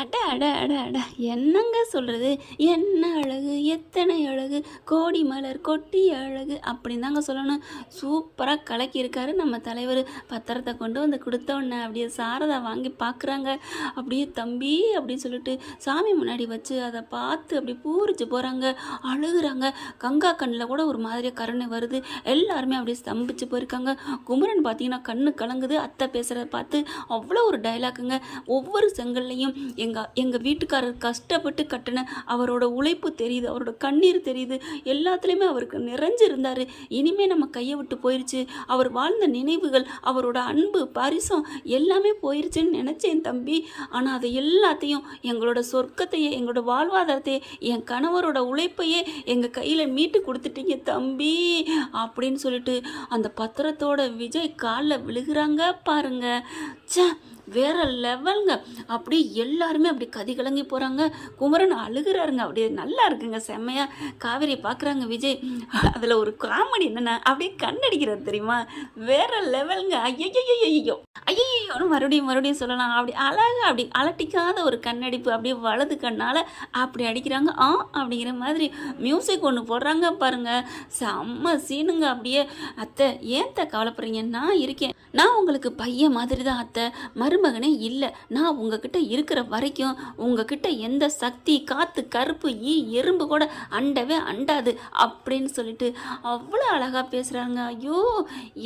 அட அட அட அட. என்னங்க சொல்கிறது என்ன அழகு? எத்தனை அழகு? கோடி மலர் கொட்டி அழகு அப்படின்னு தாங்க சொல்லணும். சூப்பராக கலக்கியிருக்காரு நம்ம தலைவர். பத்திரத்தை கொண்டு வந்து கொடுத்தோன்னே அப்படியே சாரதா வாங்கி பார்க்குறாங்க. அப்படியே தம்பி அப்படின்னு சொல்லிட்டு சாமி முன்னாடி வச்சு அதை பார்த்து அப்படி பூரிச்சு போகிறாங்க அழுகுறாங்க. கங்கா கண்ணில் கூட ஒரு மாதிரியாக கருணை வருது. எல்லாருமே அப்படியே ஸ்தம்பிச்சு போயிருக்காங்க. குமரன் பார்த்தீங்கன்னா கண்ணு கலங்குது. அத்தை பேசுகிறத பார்த்து அவ்வளோ ஒரு டைலாக்குங்க ஒவ்வொரு செங்கல்லையும் எங்கள் எங்கள் வீட்டுக்காரர் கஷ்டப்பட்டு கட்டின அவரோட உழைப்பு தெரியுது அவரோட கண்ணீர் தெரியுது எல்லாத்துலேயுமே அவருக்கு நிறைஞ்சு இருந்தார் இனிமே நம்ம கையை விட்டு போயிடுச்சு அவர் வாழ்ந்த நினைவுகள் அவரோட அன்பு பரிசம் எல்லாமே போயிருச்சுன்னு நினச்சேன் தம்பி. ஆனால் அதை எல்லாத்தையும் எங்களோட சொர்க்கத்தையே எங்களோட வாழ்வாதாரத்தையே என் கணவரோட உழைப்பையே எங்கள் கையில் மீட்டு கொடுத்துட்டீங்க தம்பி அப்படின்னு சொல்லிட்டு அந்த பத்திரத்தோட விஜய் காலில் விழுகிறாங்க பாருங்க. ச்சே! வேற லெவலுங்க அப்படியே எல்லாருமே அப்படி கதி கலங்கி போகிறாங்க குமரன் அழுகுறாருங்க. அப்படியே நல்லா இருக்குங்க. செம்மையாக காவேரி பார்க்குறாங்க விஜய். அதில் ஒரு காமெடி என்னென்னா அப்படியே கண்ணடிக்கிறது தெரியுமா? வேற லெவலுங்க ஐயோ ஐயோன்னு மறுபடியும் மறுபடியும் சொல்லலாம். அப்படி அழகாக அப்படி அலட்டிக்காத ஒரு கண்ணடிப்பு அப்படியே வலது கண்ணால் அப்படி அடிக்கிறாங்க. ஆ அப்படிங்கிற மாதிரி மியூசிக் ஒன்று போடுறாங்க பாருங்க. செம்ம சீனுங்க அப்படியே அத்தை ஏன் கவலைப்படுறீங்க? நான் இருக்கேன். நான் உங்களுக்கு பையன் மாதிரி தான் அத்தை மருமகனே இல்லை. நான் உங்ககிட்ட இருக்கிற வரைக்கும் உங்ககிட்ட எந்த சக்தி காற்று கருப்பு ஈ எறும்பு கூட அண்டவே அண்டாது அப்படின்னு சொல்லிட்டு அவ்வளோ அழகாக பேசுகிறாங்க ஐயோ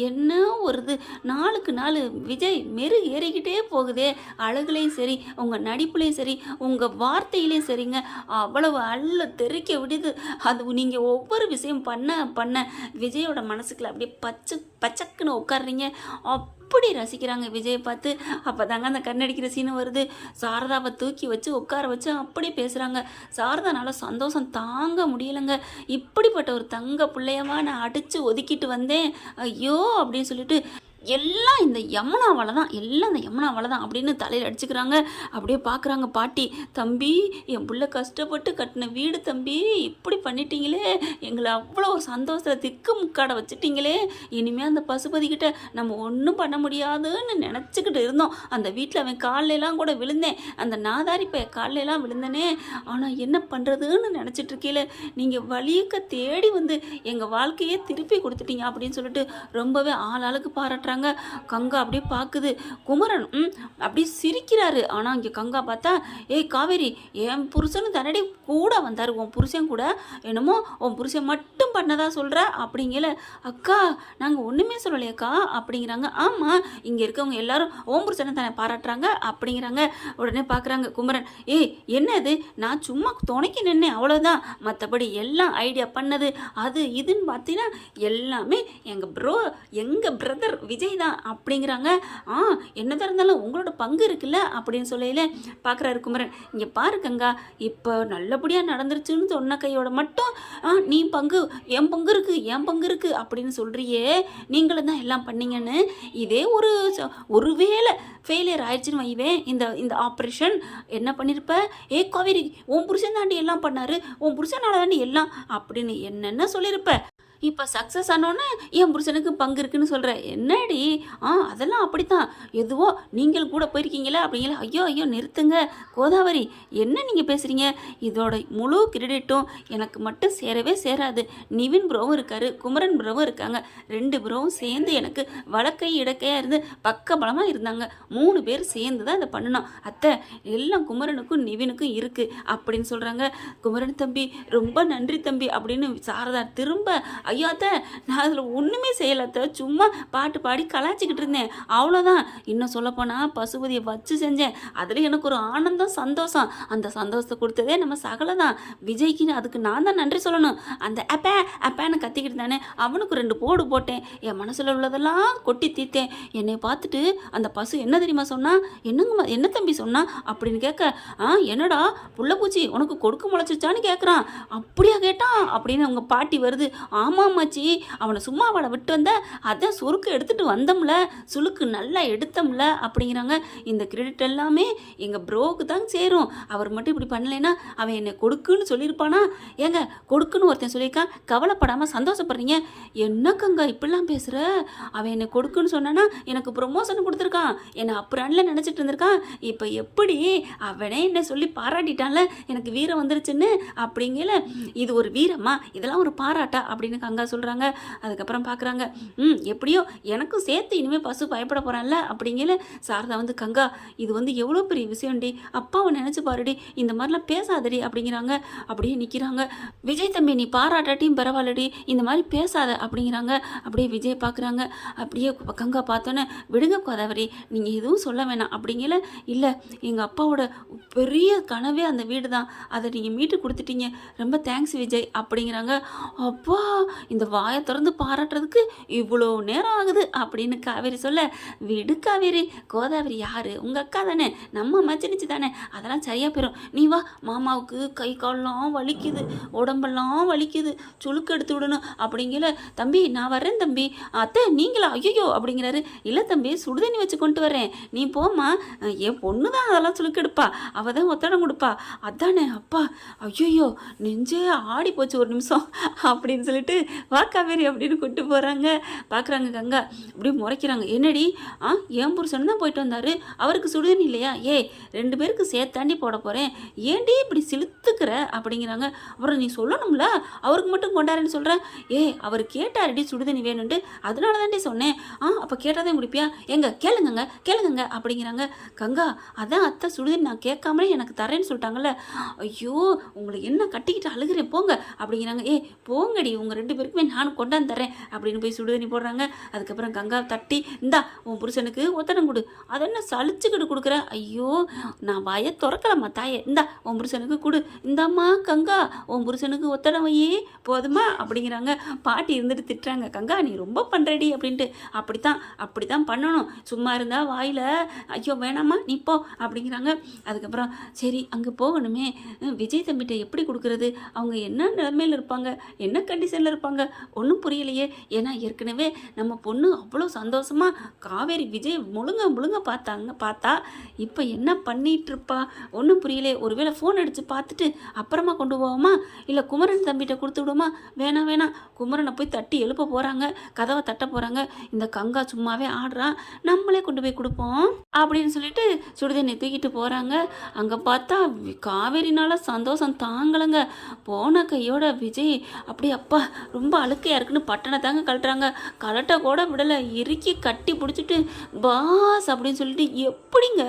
என்ன ஒரு இது. நாளுக்கு நாள் விஜய் மெரு ஏறிக்கிட்டே போகுதே. அழகுலேயும் சரி உங்கள் நடிப்புலேயும் சரி உங்கள் வார்த்தையிலையும் சரிங்க. அவ்வளவு அள்ள தெறிக்க விடுது. அது நீங்கள் ஒவ்வொரு விஷயம் பண்ண பண்ண விஜயோட மனசுக்குள்ள அப்படியே பச்சை பச்சக்குன்னு உட்காடுறீங்க அப்படி ரசிக்கிறாங்க விஜயை பார்த்து. அப்போ தாங்க அந்த கண்ணடிக்கிற சீனு வருது. சாரதாவை தூக்கி வச்சு உட்கார வச்சு அப்படி பேசுகிறாங்க சாரதானால சந்தோஷம் தாங்க முடியலைங்க. இப்படிப்பட்ட ஒரு தங்க பிள்ளையவா நான் அடித்து ஒதுக்கிட்டு வந்தேன். ஐயோ அப்படின்னு சொல்லிட்டு எல்லாம் இந்த யமுனாவால் தான் எல்லாம் இந்த யமுனாவால் தான் அப்படின்னு தலையில் அடிச்சுக்கிறாங்க. அப்படியே பார்க்குறாங்க பாட்டி தம்பி என் பிள்ளை கஷ்டப்பட்டு கட்டின வீடு தம்பி இப்படி பண்ணிட்டீங்களே. எங்களை அவ்வளோ ஒரு சந்தோஷத்தில் திக்கு முக்காட வச்சுட்டீங்களே. இனிமேல் அந்த பசுபதிக்கிட்ட நம்ம ஒன்றும் பண்ண முடியாதுன்னு நினச்சிக்கிட்டு இருந்தோம். அந்த வீட்டில் அவன் காலையெல்லாம் கூட விழுந்தேன். அந்த நாதாரி பைய காலையெல்லாம் விழுந்தனே. ஆனால் என்ன பண்ணுறதுன்னு நினச்சிட்டு நீங்கள் வழியக்க தேடி வந்து எங்கள் வாழ்க்கையே திருப்பி கொடுத்துட்டீங்க அப்படின்னு சொல்லிட்டு ரொம்பவே ஆளாளுக்கு பாராட்டுறாங்க கங்கா அப்படியே பார்க்குது குமரன் ம் அப்படியே சிரிக்கிறாரு. ஆனால் இங்கே கங்கா பார்த்தா ஏய் காவேரி என் புருஷனு தன்னடி கூட வந்தார். உன் புருஷன் கூட என்னமோ உன் புருஷன் மட்டும் பண்ணதா சொல்கிற அப்படிங்கல அக்கா நாங்கள் ஒன்றுமே சொல்லலையக்கா அப்படிங்கிறாங்க. ஆமாம் இங்கே இருக்கவங்க எல்லாரும் ஓம் புருஷனை தானே பாராட்டுறாங்க அப்படிங்கிறாங்க. உடனே பார்க்குறாங்க குமரன். ஏய் என்ன இது? நான் சும்மா துணைக்கு நின்னேன் அவ்வளோதான் மற்றபடி எல்லாம் ஐடியா பண்ணது அது இதுன்னு பார்த்தீங்கன்னா எல்லாமே எங்கள் ப்ரோ எங்கள் பிரதர் விஜய் தான் அப்படிங்கிறாங்க. ஆ என்னதான் இருந்தாலும் உங்களோட பங்கு இருக்குல்ல? அப்படின்னு சொல்லையில பார்க்குறாரு குமரன். இங்கே பாரு கங்கா இப்போ நல்லபடியாக நடந்துருச்சுன்னு சொன்ன கையோட மட்டும் ஆ நீ பங்கு என் பங்கு இருக்குது என் பங்கு இருக்குது அப்படின்னு சொல்கிறியே நீங்களும் தான் எல்லாம் பண்ணீங்கன்னு. இதே ஒரு ச- ஒருவேளை ஃபெயிலியர் ஆயிடுச்சுன்னு வைவேன் இந்த இந்த ஆப்ரேஷன் என்ன பண்ணியிருப்ப ஏ காவேரி உன் புருஷன் தாண்டி எல்லாம் பண்ணாரு. உன் புருஷனால தாண்டி எல்லாம் அப்படின்னு என்னென்ன சொல்லியிருப்ப இப்போ சக்ஸஸ் ஆனோன்னே என் புருஷனுக்கு பங்கு இருக்குன்னு சொல்கிற என்னடி? ஆ அதெல்லாம் அப்படித்தான். எதுவோ நீங்கள் கூட போயிருக்கீங்களா அப்படிங்களா ஐயோ ஐயோ நிறுத்துங்க. கோதாவரி என்ன நீங்கள் பேசுகிறீங்க இதோட முழு கிரெடிட்டும் எனக்கு மட்டும் சேரவே சேராது. நிவின் ப்ரோவும் இருக்காரு குமரன் ப்ரோவும் இருக்காங்க. ரெண்டு ப்ரோவும் சேர்ந்து எனக்கு வழக்கை இடக்கையாக இருந்து பக்க பலமாக இருந்தாங்க. மூணு பேர் சேர்ந்து தான் இதை பண்ணணும் அத்தை எல்லாம் குமரனுக்கும் நிவினுக்கும் இருக்குது அப்படின்னு சொல்கிறாங்க குமரன் தம்பி ரொம்ப நன்றி தம்பி அப்படின்னு சாரதா திரும்ப ஐயோ அத்தை நான் அதில் ஒன்றுமே செய்யலை சும்மா பாட்டு பாடி கலாச்சிக்கிட்டு இருந்தேன். அவ்வளோதான் இன்னும் சொல்லப்போனால் பசுபதியை வச்சு செஞ்சேன். அதில் எனக்கு ஒரு ஆனந்தம் சந்தோஷம். அந்த சந்தோஷத்தை கொடுத்ததே நம்ம சகல தான் விஜய்க்கு அதுக்கு நான் தான் நன்றி சொல்லணும். அந்த அப்பே அப்பேன்னு கத்திக்கிட்டு தானே அவனுக்கு ரெண்டு போடு போட்டேன். என் மனசில் உள்ளதெல்லாம் கொட்டி தீர்த்தேன். என்னை பார்த்துட்டு அந்த பசு என்ன தெரியுமா சொன்னால் என்னங்கம்மா என்ன தம்பி சொன்னா? அப்படின்னு கேட்க ஆ என்னடா? புள்ளப்பூச்சி உனக்கு கொடுக்க முளைச்சிச்சான்னு கேட்குறான் அப்படியா கேட்டான்? அப்படின்னு அவங்க பாட்டி வருது. ஆமாம் ஆமாம் மச்சி அவனை சும்மா அவளை விட்டு வந்த அதான் சுருக்கு எடுத்துட்டு வந்தோம்ல. சுளுக்கு நல்லா எடுத்தோம்ல அப்படிங்கிறாங்க. இந்த கிரெடிட் எல்லாமே எங்கள் ப்ரோக்கு தான் சேரும். அவர் மட்டும் இப்படி பண்ணலைன்னா அவன் என்னை கொடுக்குன்னு சொல்லியிருப்பானா? ஏங்க கொடுக்குன்னு ஒருத்தன் சொல்லியிருக்கான் கவலைப்படாமல் சந்தோஷப்படுறீங்க. என்னக்கங்க இப்படிலாம் பேசுகிற அவன் என்னை கொடுக்குன்னு சொன்னானா எனக்கு ப்ரொமோஷன் கொடுத்துருக்கான். என்னை அப்புறம்ல நினச்சிட்டு இருந்திருக்கான். இப்போ எப்படி அவனே என்னை சொல்லி பாராட்டிட்டான்ல? எனக்கு வீரம் வந்துருச்சுன்னு அப்படிங்கல. இது ஒரு வீரமா? இதெல்லாம் ஒரு பாராட்டா? அப்படின்னு கங்கா சொல்கிறாங்க அதுக்கப்புறம் பார்க்குறாங்க ம் எப்படியோ எனக்கும் சேர்த்து இனிமேல் பசு பயப்பட போகிறான்ல அப்படிங்கல சாரதா வந்து கங்கா இது வந்து எவ்வளோ பெரிய விஷயம்டி அப்பாவை நினச்சி பாருடி இந்த மாதிரிலாம் பேசாதடி அப்படிங்கிறாங்க. அப்படியே நிற்கிறாங்க விஜய் தம்பி நீ பாராட்டாட்டியும் பரவாயில்லடி இந்த மாதிரி பேசாத அப்படிங்கிறாங்க. அப்படியே விஜய் பார்க்குறாங்க அப்படியே கங்கா பார்த்தோன்னே விடுங்க கோதாவரி நீங்கள் எதுவும் சொல்ல வேணாம் அப்படிங்கல இல்லை எங்கள் அப்பாவோட பெரிய கனவே அந்த வீடு தான் அதை நீங்கள் மீட்டு கொடுத்துட்டீங்க ரொம்ப தேங்க்ஸ் விஜய் அப்படிங்கிறாங்க. அப்பா இந்த வாயை திறந்து பாராட்டுறதுக்கு இவ்வளோ நேரம் ஆகுது அப்படின்னு காவேரி சொல்ல விடு காவேரி கோதாவரி யாரு? உங்கள் அக்கா தானே? நம்ம மச்சினிச்சு தானே? அதெல்லாம் சரியாக போயிடும் நீ வா மாமாவுக்கு கை கால்லாம் வலிக்குது உடம்பெல்லாம் வலிக்குது சுழுக்கு எடுத்து விடணும். அப்படிங்கல தம்பி நான் வரேன் தம்பி. அத்தை நீங்களா? ஐயோ அப்படிங்கிறாரு. இல்லை தம்பி சுடுதண்ணி வச்சு கொண்டு வரேன் நீ போம்மா. என் பொண்ணு தான் அதெல்லாம் சுழுக்கு எடுப்பா. அவள் தான் ஒத்தடம் கொடுப்பா. அதானே அப்பா. ஐயோ நெஞ்சே ஆடி போச்சு ஒரு நிமிஷம். அப்படின்னு சொல்லிட்டு வா காவேரி அப்படின்னு கூட்டு போகிறாங்க பார்க்குறாங்க கங்கா. அப்படியே முறைக்கிறாங்க. என்னடி? ஆ என் புருஷன் தான் போயிட்டு வந்தாரு. அவருக்கு சுடுதண்ணி இல்லையா? ஏய் ரெண்டு பேருக்கு சேர்த்தாண்டி போட போகிறேன் ஏன்டி இப்படி சிலுத்துக்கிற? அப்படிங்கிறாங்க. அப்புறம் நீ சொல்லணும்ல? அவருக்கு மட்டும் கொண்டாருன்னு சொல்கிறேன் ஏய் அவர் கேட்டாருடி சுடுதண்ணி வேணும்ட்டு அதனால தாண்டி சொன்னேன். ஆ அப்போ கேட்டால் தான் குடிப்பியா? எங்க கேளுங்கங்க கேளுங்கங்க அப்படிங்கிறாங்க. கங்கா அதான் அத்தை சுடுதண்ணி நான் கேட்காமலே எனக்கு தரேன்னு சொல்லிட்டாங்கல்ல. ஐயோ உங்களை என்ன கட்டிக்கிட்டு அழுகிறேன் போங்க அப்படிங்கிறாங்க. ஏய் போங்கடி உங்கள் ரெண்டு பேருக்குமே நானும் கொண்டாந்து தரேன் அப்படின்னு போய் சுடுதண்ணி போடுறாங்க. அதுக்கப்புறம் கங்கா தட்டி இந்தா உன் புருஷனுக்கு ஒத்தனம் கொடு. அதை என்ன சலிச்சுக்கிட்டு கொடுக்குற? ஐயோ நான் வாயை திறக்கலம்மா தாயே. இந்தா உன் புருஷனுக்கு கொடு. இந்தாம்மா கங்கா உன் புருஷனுக்கு ஒத்தடம் வையே. போதுமா? அப்படிங்கிறாங்க. பாட்டி இருந்துட்டு திட்டுறாங்க. கங்கா நீ ரொம்ப பண்ணுறடி அப்படின்ட்டு. அப்படித்தான் அப்படித்தான் பண்ணணும். சும்மா இருந்தா வாயில் ஐயோ வேணாமா நீ போ அப்படிங்கிறாங்க. அதுக்கப்புறம் சரி அங்கே போகணுமே. விஜய் தம்பிட்ட எப்படி கொடுக்குறது? அவங்க என்ன நிலைமையில் இருப்பாங்க? என்ன கண்டிஷனில் இருப்பாங்க? ஒன்றும் புரியலையே. ஏன்னா ஏற்கனவே நம்ம பொண்ணு அவ்வளோ சந்தோஷமாக காவேரி விஜய் முழுங்க முழுங்க பார்த்தாங்க பார்த்தா இப்போ என்ன பண்ணிகிட்ருப்பா ஒன்றும் புரியலையே. ஒருவேளை ஃபோன் அடித்து பார்த்துட்டு அப்புறமா கொண்டு போவோமா? இல்லை குமரன் தம்பிகிட்ட கொடுத்து விடுமா வேணாம் வேணாம் குமரனை போய் தட்டி எழுப்ப போகிறாங்க கதவை தட்ட போகிறாங்க இந்த கங்கா சும்மாவே ஆடுறான் நம்மளே கொண்டு போய் கொடுப்போம் அப்படின்னு சொல்லிட்டு சுடுதண்ணி தூக்கிட்டு போகிறாங்க அங்கே பார்த்தா காவேரினால சந்தோஷம் தாங்கலைங்க. போன கையோட விஜய் அப்படி அப்பா ரொம்ப அழுக்கையாக இருக்குன்னு பட்டனை தாங்க கழட்டுறாங்க. கலட்ட கூட விடலை. இறுக்கி கட்டி பிடிச்சிட்டு பாஸ் அப்படின்னு சொல்லிட்டு எப்படிங்க?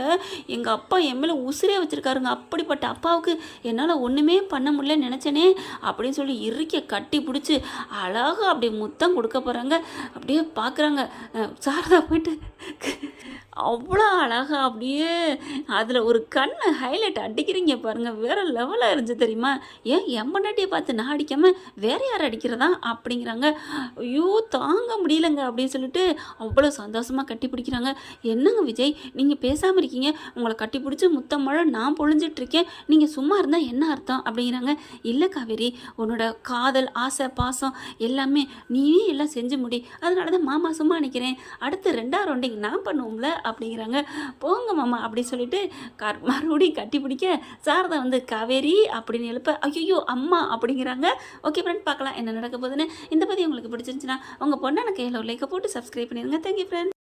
எங்கள் அப்பா என் மேலே உசிரே வச்சுருக்காருங்க. அப்படிப்பட்ட அப்பாவுக்கு என்னால் ஒன்றுமே பண்ண முடியல நினச்சேனே அப்படின்னு சொல்லி இறுக்கிய கட்டி பிடிச்சி அழகாக அப்படி முத்தம் கொடுக்க போகிறாங்க அப்படியே பார்க்குறாங்க சாரதா போயிட்டு அவ்வளோ அழகா அப்படியே அதில் ஒரு கண்ணை ஹைலைட் அடிக்கிறீங்க பாருங்கள் வேறு லெவலாக இருந்துச்சு தெரியுமா? ஏன் என் பொண்டாட்டியை பார்த்து நான் அடிக்காமல் வேற யார் அடிக்கிறதா அப்படிங்கிறாங்க. ஐயோ தாங்க முடியலங்க அப்படின்னு சொல்லிட்டு அவ்வளோ சந்தோஷமாக கட்டி பிடிக்கிறாங்க. என்னங்க விஜய் நீங்கள் பேசாமல் இருக்கீங்க. உங்களை கட்டி பிடிச்சி முத்தம் மழை நான் பொழிஞ்சிட்ருக்கேன் நீங்கள் சும்மா இருந்தால் என்ன அர்த்தம் அப்படிங்கிறாங்க. இல்லை காவேரி உன்னோட காதல் ஆசை பாசம் எல்லாமே நீயே எல்லாம் செஞ்சு முடி. அதனால தான் மாமா சும்மா நினைக்கிறேன் அடுத்து ரெண்டாவது ரவுண்டிங் நான் பண்ணுவோம்ல? அப்படிங்கிறாங்க. போங்க மாமா அப்படி சொல்லிட்டு கார் மறுபடியும் கட்டி பிடிக்க சாரதா வந்து காவேரி அப்படின்னு எழுப்ப ஐயோ அம்மா அப்படிங்கிறாங்க. ஓகே ஃப்ரெண்ட் பார்க்கலாம் என்ன நடக்க போகுதுன்னு. இந்த பற்றி உங்களுக்கு பிடிச்சிருந்துச்சுன்னா உங்கள் பொண்ணான கையில் ஒரு லைக்கை போட்டு சப்ஸ்கிரைப் பண்ணிடுங்க. Thank you friend